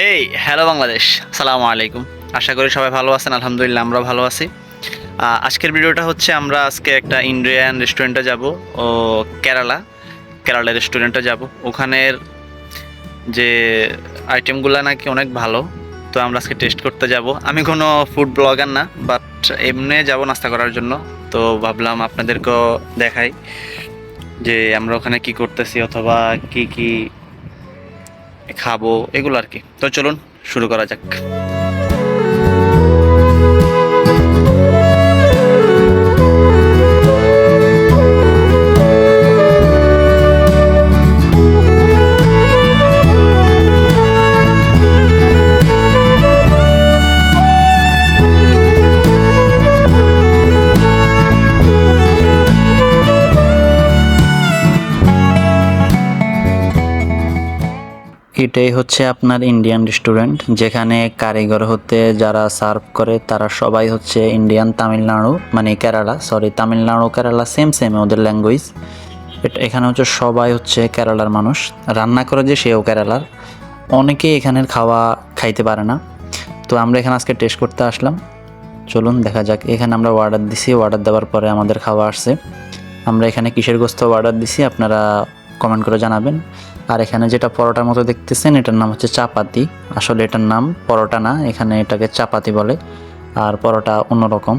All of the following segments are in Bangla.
হেই হ্যালো বাংলাদেশ সালামু আলাইকুম আশা করি সবাই ভালো আছেন, আলহামদুলিল্লাহ আমরা ভালো আছি। আজকের ভিডিওটা হচ্ছে আমরা আজকে একটা ইন্ডিয়ান রেস্টুরেন্টে যাব, ও কেরালা কেরালা রেস্টুরেন্টে যাব। ওখানের যে আইটেমগুলো নাকি অনেক ভালো, তো আমরা আজকে টেস্ট করতে যাব। আমি কোনো ফুড ব্লগার না বাট এমনি যাব নাস্তা করার জন্য। তো ভাবলাম আপনাদেরকেও দেখাই যে আমরা ওখানে কি করতেছি, অথবা কি কি খাব এগুলো আর কি। তো চলুন শুরু করা যাক। এটাই হচ্ছে আপনার ইন্ডিয়ান রেস্টুরেন্ট যেখানে কারিগর হতে যারা সার্ভ করে, তারা সবাই হচ্ছে ইন্ডিয়ান তামিলনাড়ু মানে Kerala sorry Tamil Nadu Kerala same same ওদের ল্যাঙ্গুয়েজ এটা এখানে হচ্ছে সবাই হচ্ছে কেরালার মানুষ। রান্না করে যে সেও কেরালার অনেকেই এখানের খাওয়া খাইতে পারে না। তো আমরা এখানে আজকে টেস্ট করতে আসলাম। চলুন দেখা যাক। এখানে আমরা অর্ডার দিছি অর্ডার দেওয়ার পরে আমাদের খাওয়া আসছে। আমরা এখানে কিসের গোস্ত অর্ডার দিছি, আপনারা কমেন্ট করে জানাবেন। আর এখানে যেটা পরোটার মতো দেখতেছেন, এটার নাম হচ্ছে চাপাতি। আসলে এটার নাম পরোটা না, এখানে এটাকে চাপাতি বলে, আর পরোটা অন্যরকম।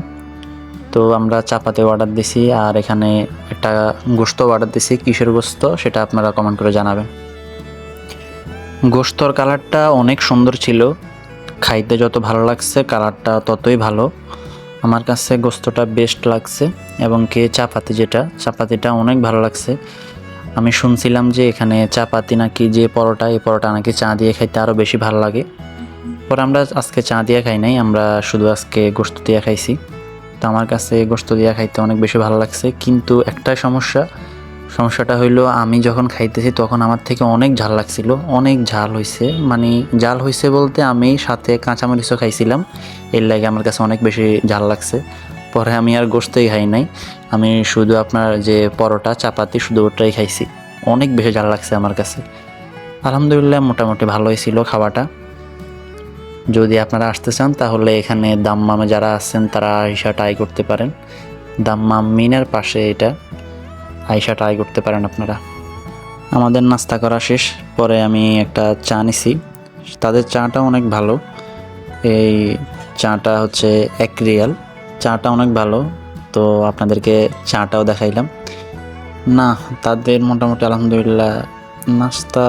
তো আমরা চাপাতি অর্ডার দিছি, আর এখানে একটা গোস্ত অর্ডার দিছি, কিসের গোস্ত সেটা আপনারা কমেন্ট করে জানাবেন। গোস্তর কালারটা অনেক সুন্দর ছিল। খাইতে যত ভালো লাগছে, কালারটা ততই ভালো। আমার কাছে গোস্তটা বেস্ট লাগছে, এবং কে চাপাতি যেটা, চাপাতিটা অনেক ভালো লাগছে। আমি শুনছিলাম যে এখানে চাপাতি নাকি যে পরোটা, এই পরোটা নাকি চা দিয়ে খাইতে আরও বেশি ভালো লাগে। পরে আমরা আজকে চা দিয়ে খাই নাই, আমরা শুধু আজকে গোস্ত দিয়ে খাইছি। তো আমার কাছে গোস্ত দিয়ে খাইতে অনেক বেশি ভালো লাগছে। কিন্তু একটাই সমস্যা, সমস্যাটা হইল আমি যখন খাইতেছি তখন আমার থেকে অনেক ঝাল লাগছিল, অনেক ঝাল হয়েছে মানে ঝাল হয়েছে বলতে আমি সাথে কাঁচামরিচও খাইছিলাম, এর লাগে আমার কাছে অনেক বেশি ঝাল লাগছে। পরে আমি আর গোস্তই খাই নাই। আমি শুধু আপনার যে পরোটা, চাপাতি, শুধু ওটাই খাইছি। অনেক বেশি ঝাল লাগছে আমার কাছে। আলহামদুলিল্লাহ, মোটামুটি ভালোই ছিল খাওয়াটা। যদি আপনারা আসতে চান, তাহলে এখানে দাম্মামে যারা আছেন, তারা আইসা ট্রাই করতে পারেন। দাম্মাম মিনার পাশে এটা। আয়সা ট্রাই করতে পারেন আপনারা। আমাদের নাস্তা করা শেষ। পরে আমি একটা চা নিছি। তাদের চাটা অনেক ভালো। এই চাটা হচ্ছে এক রিয়াল। চাটা অনেক ভালো, তো আপনাদেরকে চাটাও দেখাইলাম। না, তাদের মোটামুটি আলহামদুলিল্লাহ নাস্তা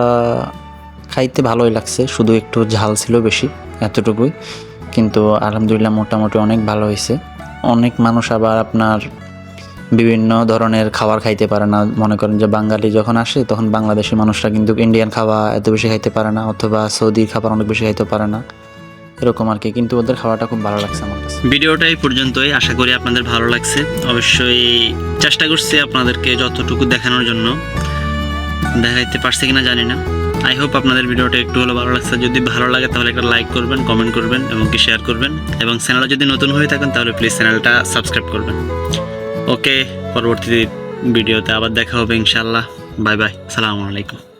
খাইতে ভালোই লাগছে, শুধু একটু ঝাল ছিল বেশি, এতটুকুই। কিন্তু আলহামদুলিল্লাহ মোটামুটি অনেক ভালো হয়েছে। অনেক মানুষ আবার আপনার বিভিন্ন ধরনের খাবার খাইতে পারে না। মনে করেন যে বাঙালি যখন আসে, তখন বাংলাদেশের মানুষরা কিন্তু ইন্ডিয়ান খাওয়া এত বেশি খাইতে পারে না, অথবা সৌদি খাবার অনেক বেশি খাইতে পারে না। এরকম আর কি, কিন্তু ওদের খাওয়াটা খুব ভালো লাগছে আমার কাছে। ভিডিওটা এই পর্যন্তই, আশা করি আপনাদের ভালো লাগছে। অবশ্যই চেষ্টা করছি আপনাদেরকে যতটুকু দেখানোর জন্য। দেখাইতে পারছি কিনা জানি না। আই হোপ আপনাদের ভিডিওটা একটু হলেও ভালো লাগছে। যদি ভালো লাগে তাহলে একটা লাইক করবেন কমেন্ট করবেন, এবং কি শেয়ার করবেন। এবং চ্যানেলে যদি নতুন হয়ে থাকেন, তাহলে প্লিজ চ্যানেলটা সাবস্ক্রাইব করবেন। ওকে পরবর্তী ভিডিওতে আবার দেখা হবে ইনশাল্লাহ বাই বাই সালামু আলাইকুম।